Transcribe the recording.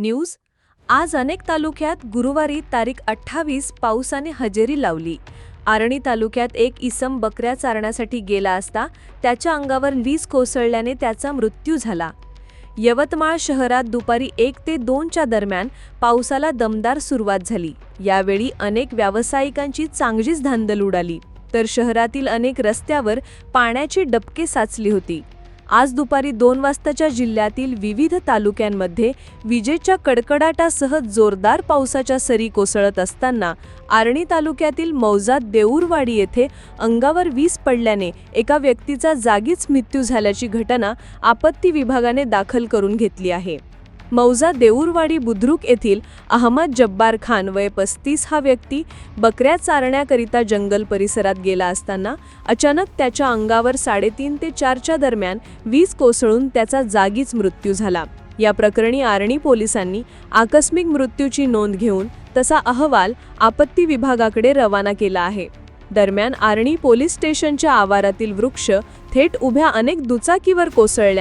News. आज अनेक तालुक्यात गुरुवारी तारीख अठ्ठावीस पावसाने हजेरी लावली. आरणी तालुक्यात एक इसम बकऱ्या चारण्यासाठी गेला असता त्याच्या अंगावर वीज कोसळल्याने त्याचा मृत्यू झाला. यवतमाळ शहरात दुपारी एक ते दोनच्या दरम्यान पावसाला दमदार सुरुवात झाली. यावेळी अनेक व्यावसायिकांची चांगलीच धांदल उडाली. तर शहरातील अनेक रस्त्यावर पाण्याची डबके साचली होती. आज दुपारी दोन वाजताच्या जिल्ह्यातील विविध तालुक्यांमध्ये विजेच्या कडकडाटासह जोरदार पावसाच्या सरी कोसळत असताना आर्णी तालुक्यातील मौजात देऊरवाडी येथे अंगावर वीज पडल्याने एका व्यक्तीचा जागीच मृत्यू झाल्याची घटना आपत्ती विभागाने दाखल करून घेतली आहे. मौजा देऊरवाडी बुद्रुक येथील अहमद जब्बार खान वय पस्तीस हा व्यक्ती बकऱ्या चारण्याकरिता जंगल परिसरात गेला असताना अचानक त्याच्या अंगावर साडेतीन ते चारच्या दरम्यान वीज कोसळून त्याचा जागीच मृत्यू झाला. या प्रकरणी आर्णी पोलिसांनी आकस्मिक मृत्यूची नोंद घेऊन तसा अहवाल आपत्ती विभागाकडे रवाना केला आहे. दरम्यान आर्णी पोलीस स्टेशनच्या आवारातील वृक्ष थेट उभ्या अनेक दुचाकीवर कोसळल्याने